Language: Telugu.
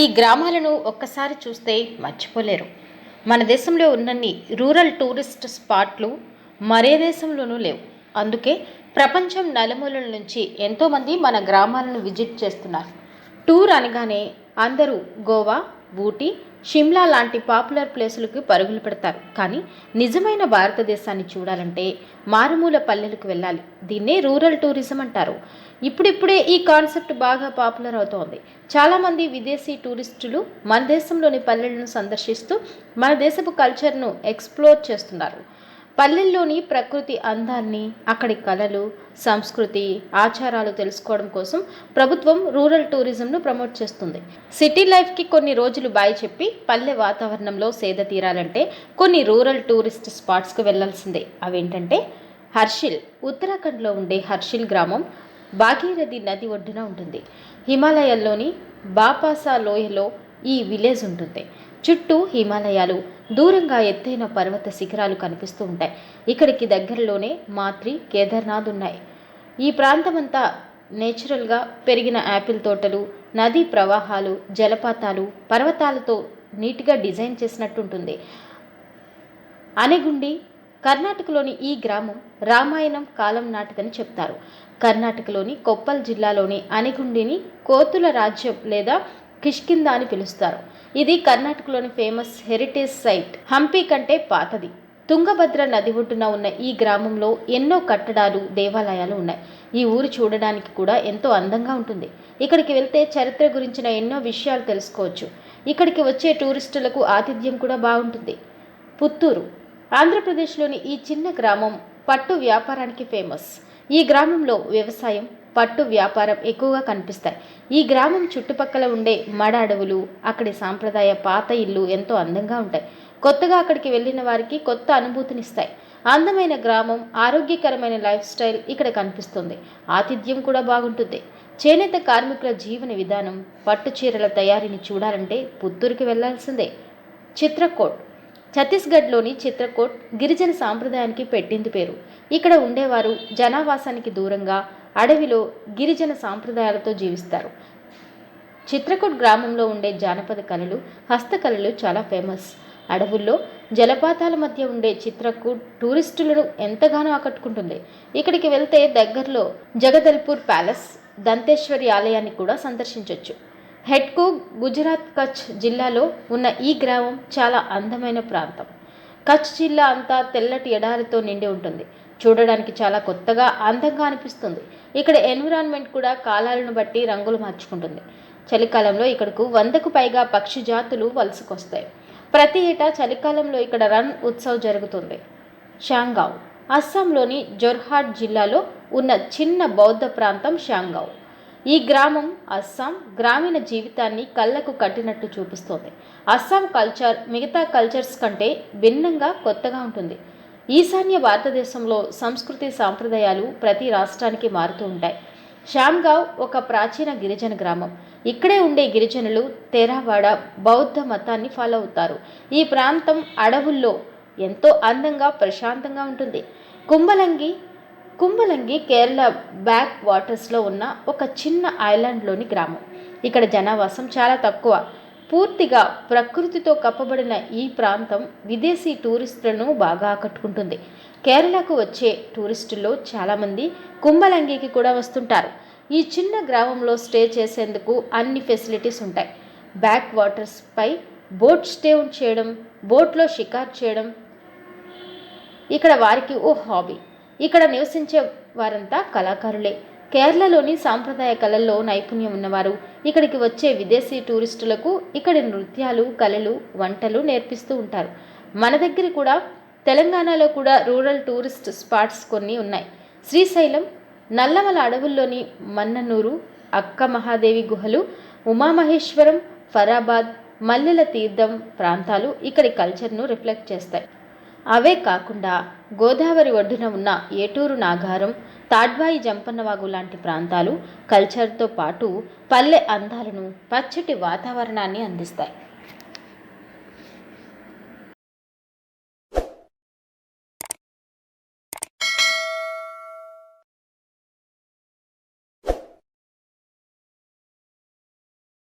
ఈ గ్రామాలను ఒక్కసారి చూస్తే మర్చిపోలేరు. మన దేశంలో ఉన్నన్ని రూరల్ టూరిస్ట్ స్పాట్లు మరే దేశంలోనూ లేవు. అందుకే ప్రపంచం నలుమూలల నుంచి ఎంతోమంది మన గ్రామాలను విజిట్ చేస్తున్నారు. టూర్ అనగానే అందరూ గోవా ఊటీ షిమ్లా లాంటి పాపులర్ ప్లేసులకు పరుగులు పెడతారు. కానీ నిజమైన భారతదేశాన్ని చూడాలంటే మారుమూల పల్లెలకు వెళ్ళాలి. దీన్నే రూరల్ టూరిజం అంటారు. ఇప్పుడిప్పుడే ఈ కాన్సెప్ట్ బాగా పాపులర్ అవుతోంది. చాలామంది విదేశీ టూరిస్టులు మన దేశంలోని పల్లెలను సందర్శిస్తూ మన దేశపు కల్చర్ను ఎక్స్ప్లోర్ చేస్తున్నారు. పల్లెల్లోని ప్రకృతి అందాన్ని అక్కడి కళలు సంస్కృతి ఆచారాలు తెలుసుకోవడం కోసం ప్రభుత్వం రూరల్ టూరిజంను ప్రమోట్ చేస్తుంది. సిటీ లైఫ్కి కొన్ని రోజులు బాయ్ చెప్పి పల్లె వాతావరణంలో సేద తీరాలంటే కొన్ని రూరల్ టూరిస్ట్ స్పాట్స్కు వెళ్ళాల్సిందే అవేంటంటే హర్షిల్ ఉత్తరాఖండ్లో ఉండే హర్షిల్ గ్రామం భాగీరథి నది ఒడ్డున ఉంటుంది. హిమాలయాల్లోని బాపాసా లోయలో ఈ విలేజ్ ఉంటుంది. చుట్టూ హిమాలయాలు. దూరంగా ఎత్తైన పర్వత శిఖరాలు కనిపిస్తూ ఉంటాయి. ఇక్కడికి దగ్గరలోనే మాత్రి కేదార్నాథ్ ఉన్నాయి. ఈ ప్రాంతమంతా నేచురల్గా పెరిగిన యాపిల్ తోటలు నదీ ప్రవాహాలు జలపాతాలు పర్వతాలతో నీట్గా డిజైన్ చేసినట్టుంటుంది. అనెగుండి కర్ణాటకలోని ఈ గ్రామం రామాయణం కాలం నాటిదని చెప్తారు. కర్ణాటకలోని కొప్పల్ జిల్లాలోని అనెగుండిని కోతుల రాజ్యం లేదా కిష్కింద అని పిలుస్తారు. ఇది కర్ణాటకలోని ఫేమస్ హెరిటేజ్ సైట్. హంపి కంటే పాతది. తుంగభద్ర నది ఒడ్డున ఉన్న ఈ గ్రామంలో ఎన్నో కట్టడాలు దేవాలయాలు ఉన్నాయి. ఈ ఊరు చూడడానికి కూడా ఎంతో అందంగా ఉంటుంది. ఇక్కడికి వెళ్తే చరిత్ర గురించిన ఎన్నో విషయాలు తెలుసుకోవచ్చు. ఇక్కడికి వచ్చే టూరిస్టులకు ఆతిథ్యం కూడా బాగుంటుంది. పుత్తూరు. ఆంధ్రప్రదేశ్లోని ఈ చిన్న గ్రామం పట్టు వ్యాపారానికి ఫేమస్. ఈ గ్రామంలో వ్యవసాయం పట్టు వ్యాపారం ఎక్కువగా కనిపిస్తాయి. ఈ గ్రామం చుట్టుపక్కల ఉండే మడ అడవులు అక్కడి సాంప్రదాయ పాత ఇల్లు ఎంతో అందంగా ఉంటాయి. కొత్తగా అక్కడికి వెళ్ళిన వారికి కొత్త అనుభూతినిస్తాయి. అందమైన గ్రామం ఆరోగ్యకరమైన లైఫ్ స్టైల్ ఇక్కడ కనిపిస్తుంది. ఆతిథ్యం కూడా బాగుంటుంది. చేనేత కార్మికుల జీవన విధానం పట్టు చీరల తయారీని చూడాలంటే పుత్తూరుకి వెళ్ళాల్సిందే చిత్రకోట్. ఛత్తీస్గఢ్లోని చిత్రకోట్ గిరిజన సాంప్రదాయానికి పెట్టింది పేరు. ఇక్కడ ఉండేవారు జనావాసానికి దూరంగా అడవిలో గిరిజన సాంప్రదాయాలతో జీవిస్తారు. చిత్రకూట్ గ్రామంలో ఉండే జానపద కళలు హస్తకళలు చాలా ఫేమస్. అడవుల్లో జలపాతాల మధ్య ఉండే చిత్రకూట్ టూరిస్టులను ఎంతగానో ఆకట్టుకుంటుంది. ఇక్కడికి వెళ్తే దగ్గరలో జగదల్పూర్ ప్యాలెస్ దంతేశ్వరి ఆలయాన్ని కూడా సందర్శించవచ్చు హెడ్కు గుజరాత్ కచ్ జిల్లాలో ఉన్న ఈ గ్రామం చాలా అందమైన ప్రాంతం. కచ్ జిల్లా అంతా తెల్లటి ఎడారితో నిండి ఉంటుంది. చూడడానికి చాలా కొత్తగా అందంగా అనిపిస్తుంది. ఇక్కడ ఎన్విరాన్మెంట్ కూడా కాలాలను బట్టి రంగులు మార్చుకుంటుంది. చలికాలంలో ఇక్కడకు వందకు పైగా పక్షి జాతులు వలసకొస్తాయి. ప్రతి ఏటా చలికాలంలో ఇక్కడ రన్ ఉత్సవ్ జరుగుతుంది. షాంగావ్. అస్సాంలోని జొర్హాట్ జిల్లాలో ఉన్న చిన్న బౌద్ధ ప్రాంతం షాంగావ్. ఈ గ్రామం అస్సాం గ్రామీణ జీవితాన్ని కళ్ళకు కట్టినట్టు చూపిస్తోంది. అస్సాం కల్చర్ మిగతా కల్చర్స్ కంటే భిన్నంగా కొత్తగా ఉంటుంది. ఈశాన్య భారతదేశంలో సంస్కృతి సాంప్రదాయాలు ప్రతి రాష్ట్రానికి మారుతూ ఉంటాయి. శ్యామ్గావ్ ఒక ప్రాచీన గిరిజన గ్రామం. ఇక్కడే ఉండే గిరిజనులు తెరావాడ బౌద్ధ మతాన్ని ఫాలో అవుతారు. ఈ ప్రాంతం అడవుల్లో ఎంతో అందంగా ప్రశాంతంగా ఉంటుంది. కుంభలంగి కుంభలంగి కేరళ బ్యాక్ వాటర్స్లో ఉన్న ఒక చిన్న ఐలాండ్లోని గ్రామం. ఇక్కడ జనావాసం చాలా తక్కువ. పూర్తిగా ప్రకృతితో కప్పబడిన ఈ ప్రాంతం విదేశీ టూరిస్టులను బాగా ఆకట్టుకుంటుంది. కేరళకు వచ్చే టూరిస్టుల్లో చాలామంది కుంభలంగికి కూడా వస్తుంటారు. ఈ చిన్న గ్రామంలో స్టే చేసేందుకు అన్ని ఫెసిలిటీస్ ఉంటాయి. బ్యాక్ వాటర్స్పై బోట్ స్టే చేయడం బోట్లో షికార్ చేయడం. ఇక్కడ వారికి ఓ హాబీ. ఇక్కడ నివసించే వారంతా కళాకారులే. కేరళలోని సాంప్రదాయ కళల్లో నైపుణ్యం ఉన్నవారు. ఇక్కడికి వచ్చే విదేశీ టూరిస్టులకు ఇక్కడి నృత్యాలు కళలు వంటలు నేర్పిస్తూ ఉంటారు. మన దగ్గర కూడా తెలంగాణలో కూడా రూరల్ టూరిస్ట్ స్పాట్స్ కొన్ని ఉన్నాయి. శ్రీశైలం నల్లమల అడవుల్లోని మన్ననూరు అక్క మహాదేవి గుహలు ఉమామహేశ్వరం ఫరాబాద్ మల్లెల తీర్థం ప్రాంతాలు ఇక్కడి కల్చర్ను రిఫ్లెక్ట్ చేస్తాయి. అవే కాకుండా గోదావరి ఒడ్డున ఉన్న ఏటూరు నాగారం తాడ్వాయి జంపన్నవాగు లాంటి ప్రాంతాలు కల్చర్తో పాటు పల్లె అందాలను పచ్చటి వాతావరణాన్ని అందిస్తాయి.